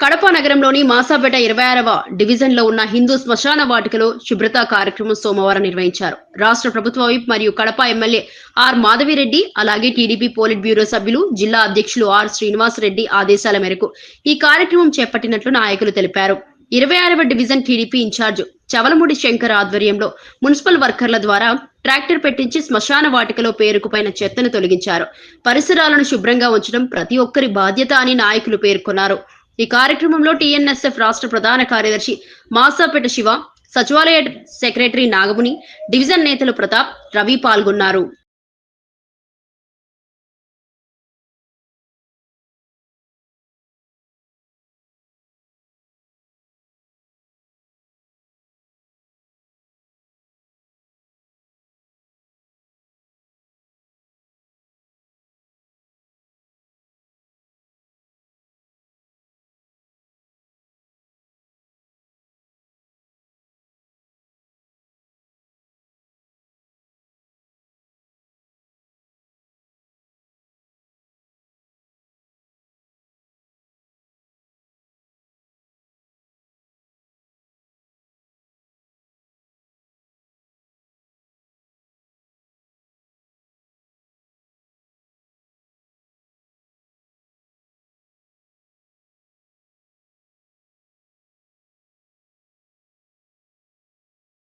కడప నగరంలోని మాసాపేట ఇరవై ఆరవ డివిజన్లో ఉన్న హిందూ శ్మశాన వాటికలో శుభ్రత కార్యక్రమం సోమవారం నిర్వహించారు. రాష్ట్ర ప్రభుత్వ వైప్ మరియు కడప ఎమ్మెల్యే ఆర్ మాధవిరెడ్డి అలాగే టీడీపీ పోలిట్ బ్యూరో సభ్యులు జిల్లా అధ్యక్షులు ఆర్ శ్రీనివాస్ రెడ్డి ఆదేశాల మేరకు ఈ కార్యక్రమం చేపట్టినట్లు నాయకులు తెలిపారు. ఇరవై ఆరవ division TDP incharge Chavalamudi Shankar ఆధ్వర్యంలో మున్సిపల్ వర్కర్ల ద్వారా ట్రాక్టర్ పెట్టించి శ్మశాన వాటికలో పేరుకుపోయిన చెత్తను తొలగించారు. పరిసరాలను శుభ్రంగా ఉంచడం ప్రతి ఒక్కరి బాధ్యత అని నాయకులు పేర్కొన్నారు. ఈ కార్యక్రమంలో టీఎన్ఎస్ఎఫ్ రాష్ట్ర ప్రధాన కార్యదర్శి మాసాపేట శివ సచివాలయ సెక్రటరీ నాగముని డివిజన్ నేతలు ప్రతాప్ రవి పాల్గొన్నారు.